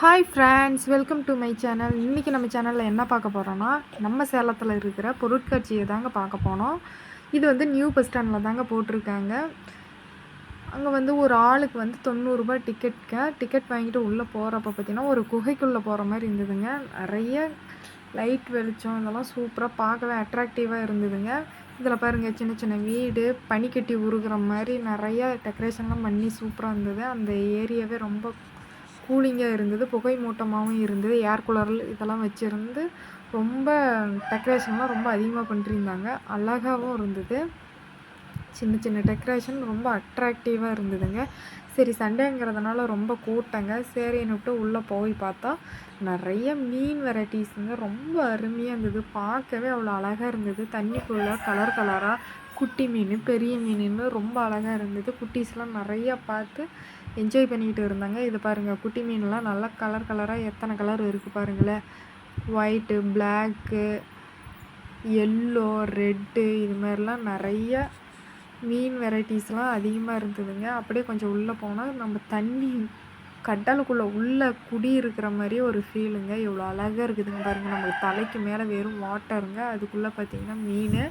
Hi friends welcome to my channel இன்றைக்கி நம்ம சேனலில் என்ன பார்க்க போகிறோன்னா நம்ம சேலத்தில் இருக்கிற பொருட்காட்சியை தாங்க பார்க்க போனோம் இது வந்து நியூ பஸ் ஸ்டாண்டில் தாங்க போட்டிருக்காங்க. அங்கே வந்து ஒரு ஆளுக்கு வந்து தொண்ணூறுரூபா டிக்கெட்க டிக்கெட் வாங்கிட்டு உள்ளே போகிறப்ப பார்த்திங்கன்னா ஒரு குகைக்குள்ளே போகிற மாதிரி இருந்ததுங்க. நிறைய லைட் வெளிச்சம் இதெல்லாம் சூப்பராக பார்க்கவே அட்ராக்டிவாக இருந்ததுங்க. இதில் பாருங்கள் சின்ன சின்ன வீடு பனிக்கட்டி உருகிற மாதிரி நிறைய டெக்கரேஷன்லாம் பண்ணி சூப்பராக இருந்தது. அந்த ஏரியாவே ரொம்ப கூலிங்காக இருந்தது புகை மூட்டமாகவும் இருந்தது ஏர் கூலர் இதெல்லாம் வச்சுருந்து ரொம்ப டெக்கரேஷன்லாம் ரொம்ப அதிகமாக பண்ணிருந்தாங்க அழகாகவும் இருந்தது. சின்ன சின்ன டெக்கரேஷன் ரொம்ப அட்ராக்டிவாக இருந்ததுங்க. சரி சண்டேங்கிறதுனால ரொம்ப கூட்டங்க. சரின்னு விட்டு உள்ளே போய் பார்த்தா நிறைய மீன் வெரைட்டிஸுங்க ரொம்ப அருமையாக இருந்தது. பார்க்கவே அவ்வளோ அழகாக இருந்தது. தண்ணிக்குள்ளே கலர் கலராக குட்டி மீன் பெரிய மீனுன்னு ரொம்ப அழகாக இருந்தது. குட்டீஸ்லாம் நிறையா பார்த்து என்ஜாய் பண்ணிக்கிட்டு இருந்தாங்க. இது பாருங்கள் குட்டி மீன்லாம் நல்லா கலர் கலராக எத்தனை கலர் இருக்குது பாருங்களேன். ஒயிட்டு பிளாக்கு எல்லோ ரெட்டு இது மாதிரிலாம் நிறைய மீன் வெரைட்டிஸ்லாம் அதிகமாக இருந்ததுங்க. அப்படியே கொஞ்சம் உள்ளே போனால் நம்ம தண்ணி கடலுக்குள்ளே உள்ளே குடி இருக்கிற மாதிரியே ஒரு ஃபீலுங்க இவ்வளோ அழகாக இருக்குதுங்க பாருங்கள் நம்மளுக்கு தலைக்கு மேலே வெறும் வாட்டருங்க அதுக்குள்ளே பார்த்திங்கன்னா மீன்.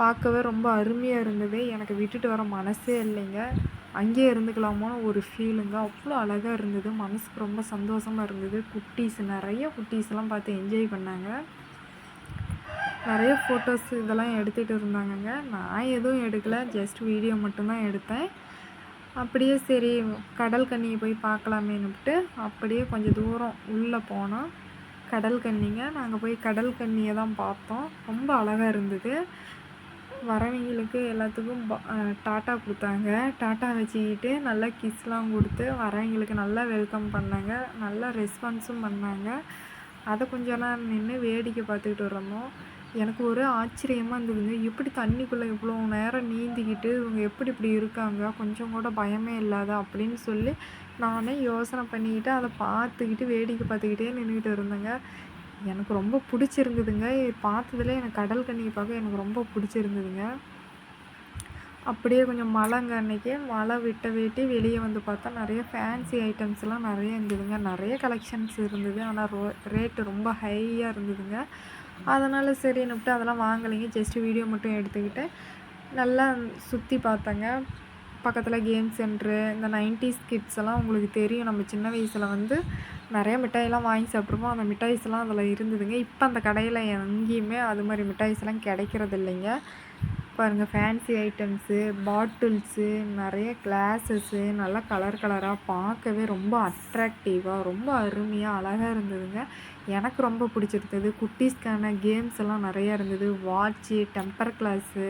பார்க்கவே ரொம்ப அருமையாக இருந்தது. எனக்கு விட்டுட்டு வர மனசே இல்லைங்க. அங்கேயே இருந்துக்கலாமோன்னு ஒரு ஃபீலுங்க அவ்வளோ அழகாக இருந்தது. மனசுக்கு ரொம்ப சந்தோஷமாக இருந்தது. குட்டீஸ் நிறைய குட்டீஸ்லாம் பார்த்து என்ஜாய் பண்ணாங்க. நிறைய ஃபோட்டோஸ் இதெல்லாம் எடுத்துகிட்டு இருந்தாங்கங்க. நான் எதுவும் எடுக்கலை. ஜஸ்ட் வீடியோ மட்டும்தான் எடுத்தேன். அப்படியே சரி கடல் கண்ணியை போய் பார்க்கலாமேன்னுட்டு அப்படியே கொஞ்சம் தூரம் உள்ளே போனோம். கடல் கன்னிங்க நாங்கள் போய் கடல் கன்னியை தான் பார்த்தோம். ரொம்ப அழகாக இருந்தது. வரவங்களுக்கு எல்லாத்துக்கும் டாட்டா கொடுத்தாங்க. டாட்டா வச்சுக்கிட்டு நல்லா கிஸ்லாம் கொடுத்து வரவங்களுக்கு நல்லா வெல்கம் பண்ணாங்க. நல்லா ரெஸ்பான்ஸும் பண்ணாங்க. அதை கொஞ்ச நேரம் நின்று வேடிக்கை பார்த்துக்கிட்டு வரமோ எனக்கு ஒரு ஆச்சரியமாக இருந்ததுங்க. எப்படி தண்ணிக்குள்ளே இவ்வளோ நேரம் நீந்திக்கிட்டு இவங்க எப்படி இப்படி இருக்காங்க? கொஞ்சம் கூட பயமே இல்லாத அப்படின்னு சொல்லி நானே யோசனை பண்ணிக்கிட்டு அதை பார்த்துக்கிட்டு வேடிக்கை பார்த்துக்கிட்டே நின்றுக்கிட்டு இருந்தேங்க. எனக்கு ரொம்ப பிடிச்சிருந்ததுங்க. பார்த்ததுல எனக்கு கடல் கண்ணியை பார்க்க எனக்கு ரொம்ப பிடிச்சிருந்ததுங்க. அப்படியே கொஞ்சம் மழைங்க அன்றைக்கி மழை விட்ட வேட்டி வெளியே வந்து பார்த்தா நிறைய ஃபேன்சி ஐட்டம்ஸ்லாம் நிறைய இருந்ததுங்க. நிறைய கலெக்ஷன்ஸ் இருந்தது. ஆனால் ரோ ரேட்டு ரொம்ப ஹையாக இருந்ததுங்க. அதனால் சரின்னுட்டு அதெல்லாம் வாங்கலைங்க. ஜஸ்ட்டு வீடியோ மட்டும் எடுத்துக்கிட்டு நல்லா சுற்றி பார்த்தேங்க. பக்கத்தில் கேம் சென்ட்ரு இந்த நைன்டிஸ் கிட்ஸ் எல்லாம் உங்களுக்கு தெரியும். நம்ம சின்ன வயசில் வந்து நிறைய மிட்டாயெல்லாம் வாங்கி சாப்பிட்ருப்போம் அந்த மிட்டாய்ஸ்லாம் அதில் இருந்ததுங்க. இப்போ அந்த கடையில் எங்கேயுமே அது மாதிரி மிட்டாய்ஸ்லாம் கிடைக்கிறது இல்லைங்க. பாருங்கள் ஃபேன்சி ஐட்டம்ஸு பாட்டில்ஸு நிறைய கிளாஸஸ்ஸு நல்லா கலர் கலராக பார்க்கவே ரொம்ப அட்ராக்டிவாக ரொம்ப அருமையாக அழகாக இருந்ததுங்க. எனக்கு ரொம்ப பிடிச்சிருந்தது. குட்டீஸ்க்கான கேம்ஸ் எல்லாம் நிறையா இருந்தது. வாட்ச்சு டெம்பர் கிளாஸு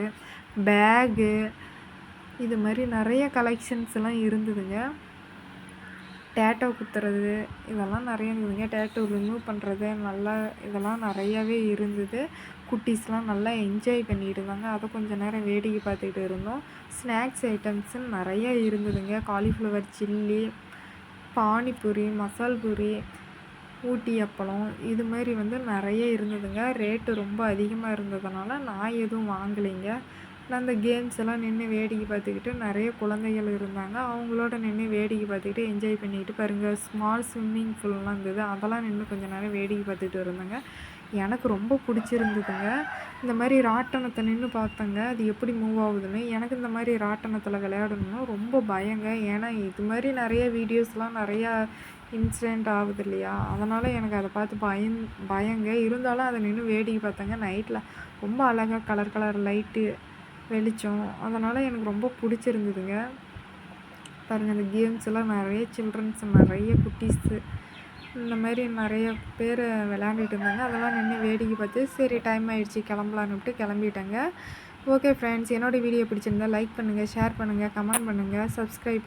பேகு இது மாதிரி நிறைய கலெக்ஷன்ஸ் எல்லாம் இருந்ததுங்க. டேட்டோ குத்துறது இதெல்லாம் நிறைய இருந்ததுங்க. டேட்டோ ரிமூவ் பண்ணுறது நல்லா இதெல்லாம் நிறையாவே இருந்தது. குட்டீஸ்லாம் நல்லா என்ஜாய் பண்ணிட்டு இருந்தாங்க அதை கொஞ்சம் நேரம் வேடிக்கை பார்த்துக்கிட்டு இருந்தோம். ஸ்நாக்ஸ் ஐட்டம்ஸுன்னு நிறைய இருந்ததுங்க. காலிஃப்ளவர் சில்லி பானிபூரி மசால் பூரி ஊட்டி அப்பளம் இது மாதிரி வந்து நிறைய இருந்ததுங்க. ரேட்டு ரொம்ப அதிகமாக இருந்ததுனால நான் எதுவும் வாங்கலைங்க. நான் அந்த கேம்ஸ் எல்லாம் நின்று வேடிக்கை பார்த்துக்கிட்டு நிறைய குழந்தைகள் இருந்தாங்க. அவங்களோட நின்று வேடிக்கை பார்த்துக்கிட்டு என்ஜாய் பண்ணிக்கிட்டு பாருங்கள் ஸ்மால் ஸ்விம்மிங் ஃபுல்லாம் இருந்தது. அதெல்லாம் நின்று கொஞ்சம் நேரம் வேடிக்கை பார்த்துட்டு இருந்தாங்க. எனக்கு ரொம்ப பிடிச்சிருந்ததுங்க. இந்த மாதிரி ராட்டனத்தை நின்று பார்த்தங்க. அது எப்படி மூவ் ஆகுதுன்னு. எனக்கு இந்த மாதிரி ராட்டனத்தில் விளையாடணும்னா ரொம்ப பயங்க. ஏன்னா இது மாதிரி நிறைய வீடியோஸ்லாம் நிறையா இன்சிடெண்ட் ஆகுது இல்லையா? அதனால் எனக்கு அதை பார்த்து பயந் பயங்க. இருந்தாலும் அதை நின்று வேடிக்கை பார்த்தேங்க. நைட்டில் ரொம்ப அழகாக கலர் கலர் லைட்டு வெளிச்சம். அதனால் எனக்கு ரொம்ப பிடிச்சிருந்ததுங்க. பாருங்கள் அந்த கேம்ஸ் எல்லாம் நிறைய சில்ட்ரன்ஸ் நிறைய குட்டீஸு இந்த மாதிரி நிறைய பேர் விளையாண்டுட்டு இருந்தாங்க. அதெல்லாம் நின்று வேடிக்கை பார்த்து சரி டைம் ஆகிடுச்சி கிளம்பலான்னுட்டு கிளம்பிட்டேங்க. ஓகே ஃப்ரெண்ட்ஸ் என்னோடய வீடியோ பிடிச்சிருந்தா லைக் பண்ணுங்கள் ஷேர் பண்ணுங்கள் கமெண்ட் பண்ணுங்கள் சப்ஸ்கிரைப் பண்ணுங்கள்